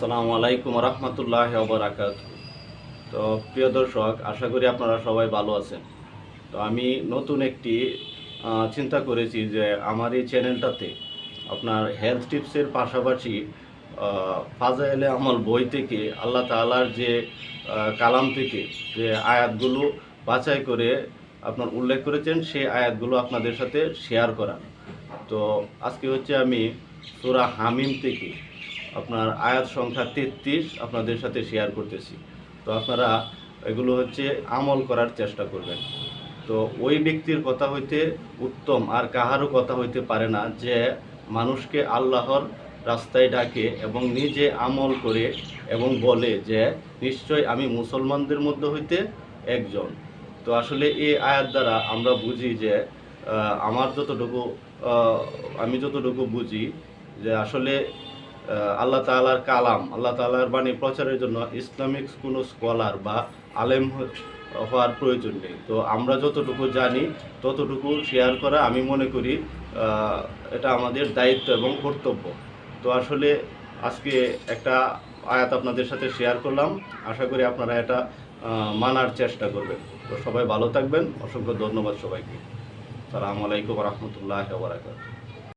আসসালামু আলাইকুম রহমতুল্লাহ বরাকাত তো প্রিয় দর্শক, আশা করি আপনারা সবাই ভালো আছেন। তো আমি নতুন একটি চিন্তা করেছি যে আমার এই চ্যানেলটাতে আপনার হেলথ টিপসের পাশাপাশি ফাজাইলে আমল বই থেকে আল্লাহ তাআলার যে কালাম থেকে যে আয়াতগুলো বাছাই করে আপনার উল্লেখ করেছেন, সেই আয়াতগুলো আপনাদের সাথে শেয়ার করা তো আজকে হচ্ছে আমি সূরা হামিম থেকে আপনার আয়াত সংখ্যা তেত্রিশ আপনাদের সাথে শেয়ার করতেছি। তো আপনারা এগুলো হচ্ছে আমল করার চেষ্টা করবেন। তো ওই ব্যক্তির কথা হইতে উত্তম, আর কাহারও কথা হইতে পারে না যে মানুষকে আল্লাহর রাস্তায় ডাকে এবং নিজে আমল করে এবং বলে যে, নিশ্চয় আমি মুসলমানদের মধ্যে হইতে একজন। তো আসলে এই আয়াত দ্বারা আমরা বুঝি যে আমার যতটুকু আমি যতটুকু বুঝি যে আসলে আল্লাহ তাআলার কালাম, আল্লাহ তাআলার বাণী প্রচারের জন্য ইসলামিক কোনো স্কলার বা আলেম হওয়ার প্রয়োজন নেই। তো আমরা যতটুকু জানি, ততটুকু শেয়ার করা আমি মনে করি এটা আমাদের দায়িত্ব এবং কর্তব্য। তো আসলে আজকে একটা আয়াত আপনাদের সাথে শেয়ার করলাম। আশা করি আপনারা এটা মানার চেষ্টা করবেন। তো সবাই ভালো থাকবেন। অসংখ্য ধন্যবাদ সবাইকে। সালামু আলাইকুম রহমতুল্লাহ বারাকাতুহু।